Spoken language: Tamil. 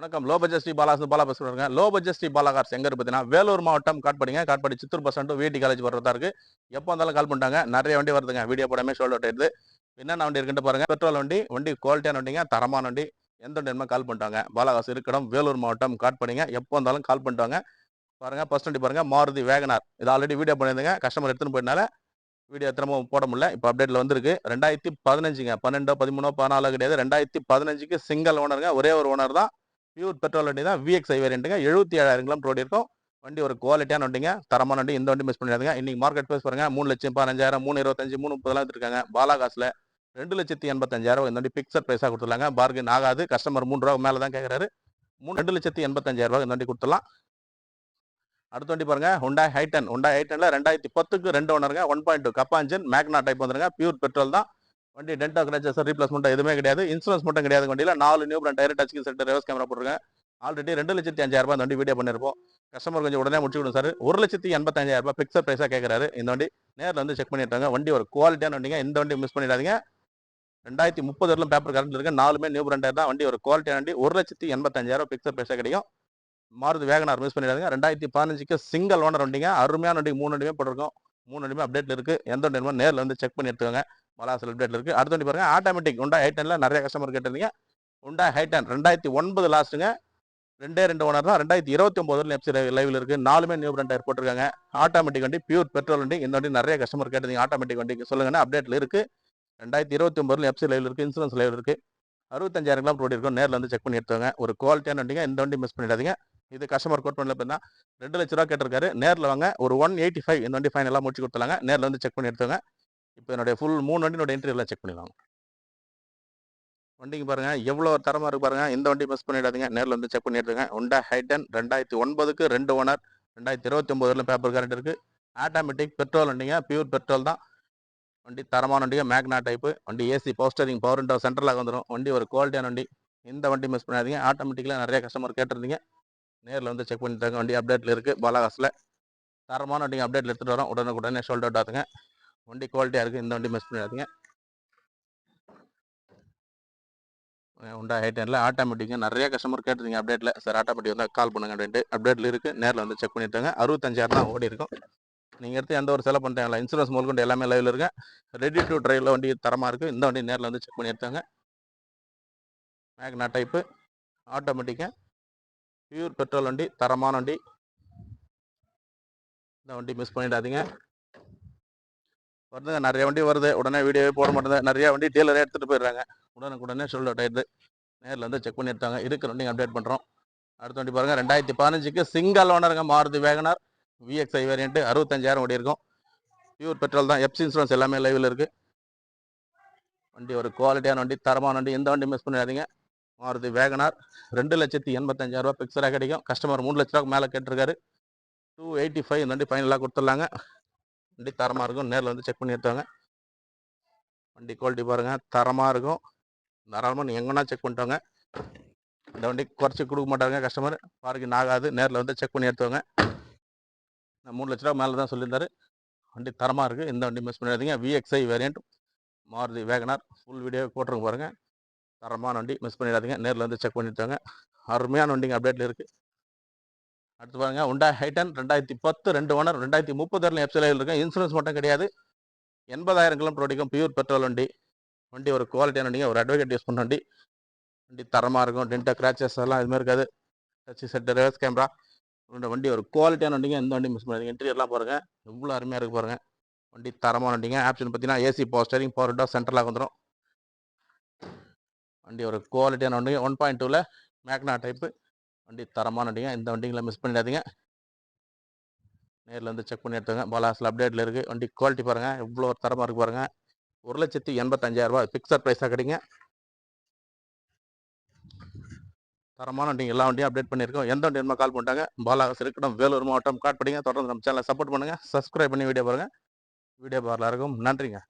வணக்கம். லோ பட்ஜெட் ஸ்ரீ பாலா பாலா பேசுறாங்க low budget Sri Bala cars எங்க பார்த்தீங்கன்னா வேலூர் மாவட்டம் காட்பாடிங்க. Katpadi Chittoor bus stand VIT college வர்றதா இருக்கு. எப்போ வந்தாலும் கால் பண்ணிட்டாங்க. நிறைய வண்டி வருதுங்க. வீடியோ போடாமல் ஷோல்ட் அவுட் ஆயிடுது என்னென்ன வண்டி இருக்குன்னு பாருங்க. பெட்ரோல் வண்டி வண்டி குவாலிட்டியான வண்டிங்க. தரமான வண்டி. எந்த வண்டி கால் பண்ணிட்டாங்க. பாலாகாசு இருக்கடம் வேலூர் மாவட்டம் காட்பாடிங்க. எப்போ வந்தாலும் கால் பண்ணிட்டாங்க. பாருங்க. ஃபர்ஸ்ட் வண்டி பாருங்க. மாருதி வேகனார். இது ஆல்ரெடி வீடியோ பண்ணியிருந்தேங்க. கஸ்டமர் எடுத்துன்னு போயினால வீடியோ திரும்ப போட முடியல. இப்போ அப்டேட்ல வந்திருக்கு. ரெண்டாயிரத்தி பதினஞ்சுங்க. பன்னெண்டோ பதிமூணோ பதினாலோ கிடையாது. ரெண்டாயிரத்தி பதினஞ்சுக்கு சிங்கிள் ஓனருங்க ஒரே ஒரு ஓனர் தான். பியூர் பெட்ரோல் வண்டி தான் விஎக்ஸ் ஐ வேரியண்ட்டுங்க எழுபத்தி ஏழாயிரம் கிலோமீட்டர் ஓடி இருக்கும். வண்டி ஒரு குவாலிட்டியான வண்டிங்க. தரமான வண்டி. இந்த வண்டி மிஸ் பண்ணிடாதுங்க. இன்னைக்கு மார்க்கெட் ப்ரைஸ் பாருங்க. மூணு லட்சம் பதினஞ்சாயிரம் மூணு இருபத்தஞ்சு மூணு முப்பதெல்லாம் எடுத்துருக்காங்க பாலாகாஸ்ல ரெண்டு லட்சத்தி எண்பத்தஞ்சாயிரம் இந்த வண்டி பிக்சர் ப்ரைஸாக கொடுத்துருலாங்க பார்கன் ஆகாது. கஸ்டமர் மூணு ரூபா மேலே தான் கேட்குறாரு மூணு ரெண்டு லட்சத்தி எண்பத்தஞ்சாயிரம் ரூபா இந்த வண்டி கொடுத்துடலாம். அடுத்த வண்டி பாருங்க. ஹுண்டா ஹைட்டன் ஹுண்டா ஹைட்டன்ல ரெண்டாயிரத்தி பத்துக்கு ரெண்டு ஓனருங்க ஒன் பாயிண்ட் டூ கப்பாஞ்சன் மேக்னா டைப் வந்துருங்க. பியூர் பெட்ரோல் தான். வண்டி டென்டா கிராச்சஸ் ரீப்ளேஸ்மெண்ட் எதுவுமே கிடையாது. இன்சூரன்ஸ் மட்டும் கிடையாது வண்டியில். நாலு new brand tyre touch set reverse camera போட்டுருக்கேன். ஆல்ரெடி ரெண்டு லட்சத்தி அஞ்சாயிரம் ரூபாய் வண்டி வீடியோ பண்ணிருப்போம் கஸ்டமர் கொஞ்சம் உடனே முடிச்சு சார் ஒரு லட்சத்தி எண்பத்தஞ்சாயிரம் ரூபாய் பிக்சர் ப்ரைஸாக கேட்குறாரு இந்த வண்டி நேரில் வந்து செக் பண்ணிட்டாங்க. வண்டி ஒரு குவாலிட்டியான வண்டிங்க. இந்த வண்டி மிஸ் பண்ணிடாதீங்க. ரெண்டாயிரத்தி முப்பது வரலும் பேப்பர் கரண்ட் இருக்கு. நாலுமே நியூ பிராண்டாக தான். வண்டி ஒரு குவாலிட்டியான வண்டி. ஒரு லட்சத்தி எண்பத்தஞ்சாயிரம் பிக்சர் ப்ரைஸாக கிடைக்கும். மாறுது வேகனார் மிஸ் பண்ணிடாதீங்க. ரெண்டாயிரத்தி பதினஞ்சுக்கு சிங்கிள் ஓனர் வண்டிங்க. அருமையான வண்டி. மூணு வண்டியுமே போட்டிருக்கோம். மூணு வண்டியுமே அப்டேட்டில் இருக்குது எந்த வண்டி நேரில் வந்து செக் பண்ணி எடுத்துக்கோங்க. மலாசல் அப்டேட்ல இருக்கு. அடுத்த வண்டி பாருங்க ஆட்டோமேட்டிக் உண்டா ஹைட்டன்ல நிறைய கஸ்டமர் கேட்டிருந்தீங்க. உண்டா ஹைட்டன் ரெண்டாயிரத்தி ஒன்பது லாஸ்ட்டுங்க ரெண்டே ரெண்டு ஓனர் தான். ரெண்டாயிரத்தி இருபத்தி ஒம்பதுல எப்சி லைவில் இருக்கு. நாலுமே நியூ பிராண்ட் டயர் போட்டிருக்காங்க. ஆட்டோமேட்டிக் வண்டி பியூர் பெட்ரோல் வண்டி. இந்த வண்டி நிறைய கஸ்டமர் கேட்டிருந்தீங்க. ஆட்டோமேட்டிக் வண்டிக்கு சொல்லுங்கன்னா அப்டேட்ல இருக்கு. ரெண்டாயிரத்தி இருபத்தி ஒன்பதுல எஃப்சி லைவில் இருக்கு. இன்சூரன்ஸ் லைவில் இருக்கு. அறுபத்தஞ்சாயிரம் கிலோமீட்டர் ஓடி இருக்கும் நேரில் வந்து செக் பண்ணி எடுத்துவாங்க ஒரு குவாலிட்டியான வண்டிங்க. இந்த வண்டி மிஸ் பண்ணிடாதீங்க. இது கஸ்டமர் கோட் பண்ணல பார்த்தா ரெண்டு லட்ச ரூபா கேட்டிருக்காரு. நேரில் வாங்க. ஒரு ஒன் எயிட்டி ஃபைவ் இந்த வண்டி ஃபைனலாக முடிச்சு கொடுத்துலாங்க நேரில் வந்து செக் பண்ணி எடுத்துவாங்க இப்போ என்னுடைய ஃபுல் மூணு வண்டியோட இன்டர்வியூலாம் செக் பண்ணிடலாம் வண்டிக்கு பாருங்க எவ்வளோ தரமாக இருக்கு பாருங்க. இந்த வண்டி மிஸ் பண்ணிடாதீங்க. நேரில் வந்து செக் பண்ணிடுங்க. ஒண்டா உண்டா ஹைட்டன் ரெண்டாயிரத்தி ஒன்பதுக்கு ரெண்டு ஓனர் ரெண்டாயிரத்தி இருபத்தி ஒன்பதுல பேப்பர் கரண்ட் இருக்குது ஆட்டோமேட்டிக் பெட்ரோல் வண்டிங்க. பியூர் பெட்ரோல் தான். வண்டி தரமான வண்டிங்க. மேக்னா டைப்பு வண்டி AC power steering power window சென்ட்ரலாக வந்துடும் வண்டி ஒரு குவாலிட்டியான வண்டி. இந்த வண்டி மிஸ் பண்ணாதீங்க. ஆட்டோமேட்டிக்கலாக நிறைய கஸ்டமர் கேட்டிருந்தீங்க. நேரில் வந்து செக் பண்ணிட்டாங்க. வண்டி அப்டேட்டில் இருக்குது பாலாகாஸில் தரமான வண்டிங்க அப்டேட்டில் எடுத்துகிட்டு வரோம். உடனுக்குடனே ஷோல்டர் அவுட் வண்டி குவாலிட்டியாக இருக்குது இந்த வண்டி மிஸ் பண்ணிடாதீங்க. உண்டா ஹைட்டனில் ஆட்டோமேட்டிக்காக நிறைய கஸ்டமர் கேட்டிருந்தீங்க அப்டேட்டில் சார் ஆட்டோமேட்டிக் வந்து கால் பண்ணுங்க அப்படின்ட்டு. அப்டேட்டில் இருக்குது நேரில் வந்து செக் பண்ணிட்டாங்க அறுபத்தஞ்சாயிரம் தான் ஓடி இருக்கும். நீங்கள் எடுத்து எந்த ஒரு செலவு பண்ணிட்டாங்களா இன்சூரன்ஸ் முதல்கொண்டு எல்லாமே லைவில் இருக்கேன் ரெடி டு ட்ரைவில் வண்டி தரமாக இருக்குது இந்த வண்டி நேரில் வந்து செக் பண்ணி எடுத்தாங்க மேக்னா டைப்பு ஆட்டோமேட்டிக்காக பியூர் பெட்ரோல் வண்டி தரமான வண்டி. இந்த வண்டி மிஸ் பண்ணிடாதீங்க. வருதுங்க. நிறைய வண்டி வருது. உடனே வீடியோவே போட மாட்டேங்குது. நிறைய வண்டி டீலரே எடுத்துகிட்டு போயிடுறாங்க. உடனுக்குடனே சொல்ல டயர்டு நேரில் வந்து செக் பண்ணி எடுத்தாங்க இருக்கிற வண்டிங்க அப்டேட் பண்ணுறோம் அடுத்த வண்டி பாருங்கள் ரெண்டாயிரத்தி பதினஞ்சுக்கு single ஓனருங்க Maruti Wagon R. VXI variant அறுபத்தஞ்சாயிரம் ஓடி இருக்கும். பியூர் பெட்ரோல் தான். எப்ஸ் இன்சூரன்ஸ் எல்லாமே லைவில் இருக்குது வண்டி ஒரு குவாலிட்டியான வண்டி தரமான வண்டி. எந்த வண்டி மிஸ் பண்ணிடாதீங்க. மாருதி வேகனார். ரெண்டு லட்சத்தி எண்பத்தஞ்சாயிரரூபா பிக்சராக கிடைக்கும். கஸ்டமர் மூணு லட்ச ரூபாய்க்கு மேலே கேட்டிருக்காரு. டூ எயிட்டி ஃபைவ் இந்த வண்டி ஃபைனலாக கொடுத்துடலாங்க. வண்டி தரமாக இருக்கும். நேரில் வந்து செக் பண்ணி எடுத்தாங்க வண்டி குவாலிட்டி பாருங்கள் தரமாக இருக்கும். தாராளமாக நீங்கள் எங்கன்னா செக் பண்ணிட்டோங்க. இந்த வண்டி குறைச்சி கொடுக்க மாட்டாங்க கஸ்டமர் பார்க்கிங் ஆகாது. நேரில் வந்து செக் பண்ணி எடுத்துவாங்க. நான் மூணு லட்ச ரூபா மேலே தான் சொல்லியிருந்தாரு. வண்டி தரமாக இருக்குது இந்த வண்டி மிஸ் பண்ணிடாதீங்க VXI variant Maruti WagonR. Full video போட்டுருங்க பாருங்கள் தரமான வண்டி மிஸ் பண்ணிடாதீங்க. நேரில் வந்து செக் பண்ணிட்டாங்க அருமையான வண்டிங்க அப்டேட்டில் இருக்குது அடுத்து பாருங்க உண்டா ஹைட்டன் ரெண்டாயிரத்தி பத்து ரெண்டு ஓனர் ரெண்டாயிரத்தி முப்பது வரலாம் எப்சிலையில் இருக்கும். இன்சூரன்ஸ் மட்டும் கிடையாது. எண்பதாயிரம் கிலோமீட்டர் ஓடிக்கும். பியூர் பெட்ரோல் வண்டி. வண்டி ஒரு குவாலிட்டியான வண்டிங்க. ஒரு அட்வொகேட் யூஸ் பண்ண வண்டி. வண்டி தரமாக இருக்கும். டென்டா கிராச்சஸ் எல்லாம் எதுவுமே இருக்காது. டச் செட் ரிவர்ஸ் கேமரா உங்களோட வண்டி ஒரு குவாலிட்டியான வண்டிங்க. எந்த வண்டி மிஸ் பண்ணாதீங்க. இன்டீரியர்லாம் பாருங்கள் எவ்வளோ அருமையாக இருக்குது பாருங்கள் வண்டி தரமான வண்டிங்க. ஆப்ஷன் பார்த்தீங்கன்னா AC power steering power window சென்ட்ரலாக வந்துடும் வண்டி ஒரு குவாலிட்டியான வண்டிங்க. ஒன் பாயிண்ட் டூவில் மேக்னா டைப்பு வண்டி தரமான வண்டிங்க. இந்த வண்டிங்களை மிஸ் பண்ணிடாதீங்க. நேரில் வந்து செக் பண்ணி எடுத்துங்க பாலாஸில் அப்டேட்டில் இருக்குது வண்டி குவாலிட்டி பாருங்கள் எவ்வளோ தரமாக இருக்கு பாருங்கள் ஒரு லட்சத்தி எண்பத்தஞ்சாயிரம் ஃபிக்ஸட் பிக்சர் ப்ரைஸாக கிடைங்க. தரமான வண்டிங்க. எல்லா வண்டியும் அப்டேட் பண்ணியிருக்கோம். எந்த வண்டி என்ன கால் பண்ணிட்டாங்க. பாலாஸ் இருக்கட்டும் வேலூர் மாவட்டம் காட் படிங்க தொடர்ந்து நம்ம சேனலை சப்போர்ட் பண்ணுங்கள் சப்ஸ்கிரைப் பண்ணி வீடியோ பாருங்கள் வீடியோ பார்ல இருக்கும் நன்றிங்க.